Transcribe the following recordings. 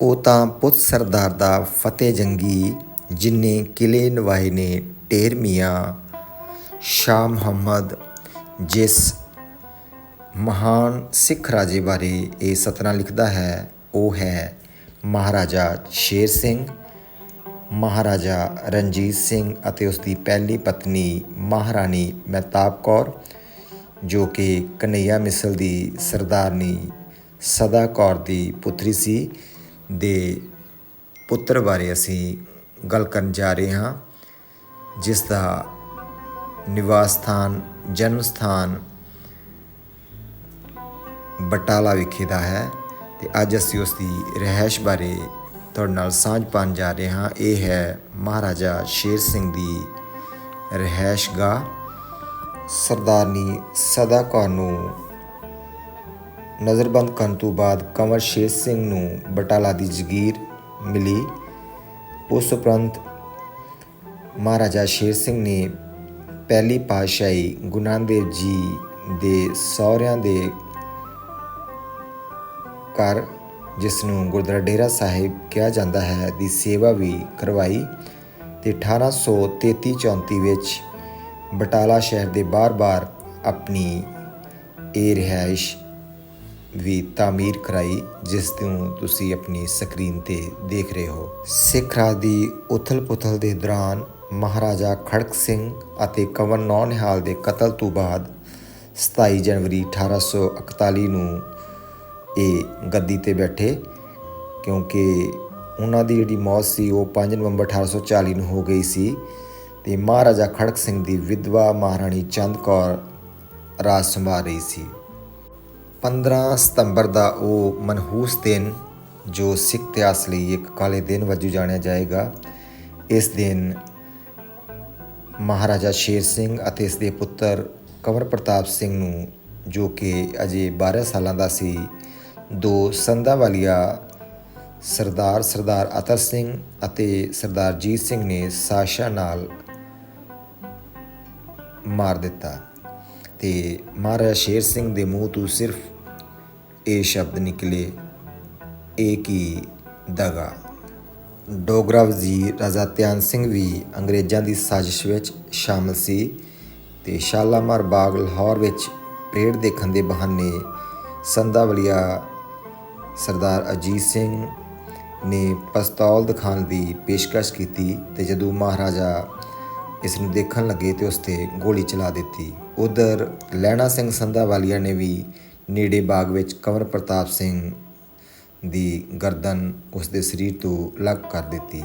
ਉਹ ਤਾਂ ਪੁੱਤ ਸਰਦਾਰ ਦਾ ਫਤਿਹ ਜੰਗੀ ਜਿਨ੍ਹੇ ਕਿਲੇ ਨਵਾਏ ਨੇ ਢੇਰ ਮੀਆਂ। ਸ਼ਾਹ ਮੁਹੰਮਦ, ਜਿਸ ਮਹਾਨ ਸਿੱਖ ਰਾਜੇ ਬਾਰੇ ਇਹ ਸਤਨਾ ਲਿਖਦਾ ਹੈ, ਉਹ ਹੈ ਮਹਾਰਾਜਾ ਸ਼ੇਰ ਸਿੰਘ, ਮਹਾਰਾਜਾ ਰਣਜੀਤ ਸਿੰਘ ਅਤੇ ਉਸ ਦੀ ਪਹਿਲੀ ਪਤਨੀ ਮਹਾਰਾਣੀ ਮਹਿਤਾਬ ਕੌਰ, ਜੋ ਕਿ ਕਨਈਆ ਮਿਸਲ ਦੀ ਸਰਦਾਰਨੀ ਸਦਾ ਕੌਰ ਦੀ ਪੁੱਤਰੀ ਸੀ। ਦੇ ਪੁੱਤਰ ਬਾਰੇ ਅਸੀਂ ਗੱਲ ਕਰਨ ਜਾ ਰਹੇ ਹਾਂ, ਜਿਸ ਦਾ ਨਿਵਾਸ ਸਥਾਨ, ਜਨਮ ਸਥਾਨ ਬਟਾਲਾ ਵਿਖੇ ਦਾ ਹੈ ਤੇ ਅੱਜ ਅਸੀਂ ਉਸ ਦੀ ਰਹਿائش ਬਾਰੇ ਤੁਹਾਡੇ ਨਾਲ ਸਾਂਝ ਪਾਣ ਜਾ ਰਹੇ ਹਾਂ। ਇਹ ਹੈ ਮਹਾਰਾਜਾ ਸ਼ੇਰ ਸਿੰਘ ਦੀ ਰਹਿائش ਗਾ। ਸਰਦਾਰਨੀ ਸਦਾ ਕੌਰ ਨੂੰ ਨਜ਼ਰਬੰਦ ਕਰਨ ਤੋਂ ਬਾਅਦ ਕੰਵਰ ਸ਼ੇਰ ਸਿੰਘ ਨੂੰ ਬਟਾਲਾ ਦੀ ਜਗੀਰ ਮਿਲੀ। ਉਸ ਉਪਰੰਤ ਮਹਾਰਾਜਾ ਸ਼ੇਰ ਸਿੰਘ ਨੇ ਪਹਿਲੀ ਪਾਤਸ਼ਾਹੀ ਗੁਰੂ ਨਾਨਕ ਦੇਵ ਜੀ ਦੇ ਸਹੁਰਿਆਂ ਦੇ ਘਰ, ਜਿਸ ਨੂੰ ਗੁਰਦੁਆਰਾ ਡੇਰਾ ਸਾਹਿਬ ਕਿਹਾ ਜਾਂਦਾ ਹੈ, ਦੀ ਸੇਵਾ ਵੀ ਕਰਵਾਈ ਤੇ 1833-34 ਵਿੱਚ ਬਟਾਲਾ ਸ਼ਹਿਰ ਦੇ ਬਾਰ-ਬਾਰ ਆਪਣੀ ਇਹ ਰਿਹਾਇਸ਼ ਵੀ ਤਾਮੀਰ ਕਰਾਈ, ਜਿਸ ਨੂੰ ਤੁਸੀਂ ਆਪਣੀ ਸਕਰੀਨ ਤੇ ਦੇਖ ਰਹੇ ਹੋ। ਸਿੱਖ ਰਾਜ ਦੀ ਉਥਲ-ਪੁਥਲ ਦੇ ਦੌਰਾਨ ਮਹਾਰਾਜਾ ਖੜਕ ਸਿੰਘ ਅਤੇ ਕੰਵਰ ਨੌਨਿਹਾਲ ਦੇ ਕਤਲ ਤੋਂ ਬਾਅਦ 27 ਜਨਵਰੀ 1841 ਨੂੰ ਇਹ ਗੱਦੀ ਤੇ ਬੈਠੇ, ਕਿਉਂਕਿ ਉਹਨਾਂ ਦੀ ਜਿਹੜੀ ਮੌਤ ਸੀ, ਉਹ 5 ਨਵੰਬਰ 1840 ਨੂੰ ਹੋ ਗਈ ਸੀ ਤੇ ਮਹਾਰਾਜਾ ਖੜਕ ਸਿੰਘ ਦੀ ਵਿਧਵਾ ਮਹਾਰਾਣੀ ਚੰਦ ਕੌਰ ਰਾਜ ਸੰਭਾਲ ਰਹੀ ਸੀ। 15 ਸਤੰਬਰ ਦਾ ਉਹ ਮਨਹੂਸ ਦਿਨ, ਜੋ ਸਿੱਖ ਇਤਿਹਾਸ ਲਈ ਇੱਕ ਕਾਲੇ ਦਿਨ ਵਜੋਂ ਜਾਣਿਆ ਜਾਏਗਾ, ਇਸ ਦਿਨ ਮਹਾਰਾਜਾ ਸ਼ੇਰ ਸਿੰਘ ਅਤੇ ਇਸ ਦੇ ਪੁੱਤਰ ਕੰਵਰ ਪ੍ਰਤਾਪ ਸਿੰਘ ਨੂੰ, ਜੋ ਕਿ ਅਜੇ 12 ਸਾਲਾਂ ਦਾ ਸੀ, ਦੋ ਸੰਧਾ ਵਾਲੀਆ ਸਰਦਾਰ ਸਰਦਾਰ ਅਤਰ ਸਿੰਘ ਅਤੇ ਸਰਦਾਰ ਜੀਤ ਸਿੰਘ ਨੇ ਸਾਸ਼ਾ ਨਾਲ ਮਾਰ ਦਿੱਤਾ। ਤੇ ਮਹਾਰਾਜਾ ਸ਼ੇਰ ਸਿੰਘ ਦੇ ਮੂੰਹ ਤੋਂ ਸਿਰਫ ਇਹ ਸ਼ਬਦ ਨਿਕਲੇ, ਇਹ ਕੀ ਦਗਾ? ਡੋਗਰਾ ਵਜ਼ੀਰ ਰਾਜਾ ਧਿਆਨ ਸਿੰਘ ਵੀ ਅੰਗਰੇਜ਼ਾਂ ਦੀ ਸਾਜ਼ਿਸ਼ ਵਿੱਚ ਸ਼ਾਮਲ ਸੀ ਤੇ ਸ਼ਾਲਾਮਾਰ ਬਾਗ ਲਾਹੌਰ ਵਿੱਚ ਪਰੇਡ ਦੇਖਣ ਦੇ ਬਹਾਨੇ ਸੰਧਾਵਲੀਆ ਸਰਦਾਰ ਅਜੀਤ ਸਿੰਘ ਨੇ ਪਸਤੌਲ ਦਿਖਾਉਣ ਦੀ ਪੇਸ਼ਕਸ਼ ਕੀਤੀ ਤੇ ਜਦੋਂ ਮਹਾਰਾਜਾ ਇਸ ਨੂੰ ਦੇਖਣ ਲੱਗੇ ਤੇ ਉਸ ਤੇ ਗੋਲੀ ਚਲਾ ਦਿੱਤੀ। ਉਧਰ ਲੈਣਾ ਸਿੰਘ ਸੰਧਾਵਾਲੀਆ ਨੇ ਵੀ ਨੇੜੇ ਬਾਗ ਵਿੱਚ ਕੰਵਰ ਪ੍ਰਤਾਪ ਸਿੰਘ ਦੀ ਗਰਦਨ ਉਸ ਦੇ ਸਰੀਰ ਤੋਂ ਅਲੱਗ ਕਰ ਦਿੱਤੀ।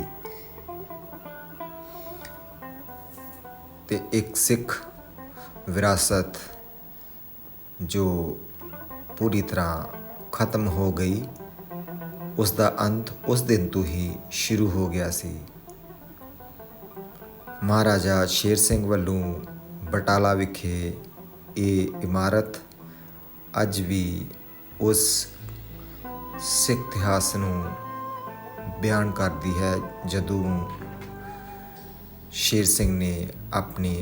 ਤੇ ਇੱਕ ਸਿੱਖ ਵਿਰਾਸਤ ਜੋ ਪੂਰੀ ਤਰ੍ਹਾਂ ਖਤਮ ਹੋ ਗਈ ਉਸ ਦਾ ਅੰਤ ਉਸ ਦਿਨ ਤੋਂ ਹੀ ਸ਼ੁਰੂ ਹੋ ਗਿਆ ਸੀ। ਮਹਾਰਾਜਾ ਸ਼ੇਰ ਸਿੰਘ ਵੱਲੋਂ ਬਟਾਲਾ ਵਿਖੇ ਇਹ ਇਮਾਰਤ ਅੱਜ ਵੀ ਉਸ ਸਿੱਖ ਇਤਿਹਾਸ ਨੂੰ ਬਿਆਨ ਕਰਦੀ ਹੈ, ਜਦੋਂ ਸ਼ੇਰ ਸਿੰਘ ਨੇ ਆਪਣੇ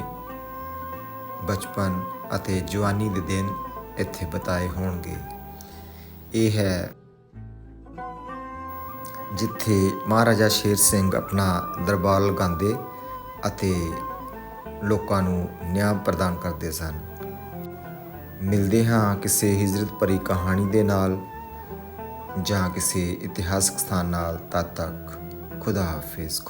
ਬਚਪਨ ਅਤੇ ਜਵਾਨੀ ਦੇ ਦਿਨ ਇੱਥੇ ਬਤਾਏ ਹੋਣਗੇ। ਇਹ ਹੈ ਜਿੱਥੇ ਮਹਾਰਾਜਾ ਸ਼ੇਰ ਸਿੰਘ ਆਪਣਾ ਦਰਬਾਰ ਲਗਾਉਂਦੇ ਅਤੇ ਲੋਕਾਂ ਨੂੰ ਨਿਆਂ ਪ੍ਰਦਾਨ ਕਰਦੇ ਸਨ। ਮਿਲਦੇ ਹਾਂ ਕਿਸੇ ਹਿਜਰਤ ਭਰੀ ਕਹਾਣੀ ਦੇ ਨਾਲ ਜਾਂ ਕਿਸੇ ਇਤਿਹਾਸਕ ਸਥਾਨ ਨਾਲ। ਤਦ ਤੱਕ ਖੁਦਾ ਹਾਫਿਜ਼।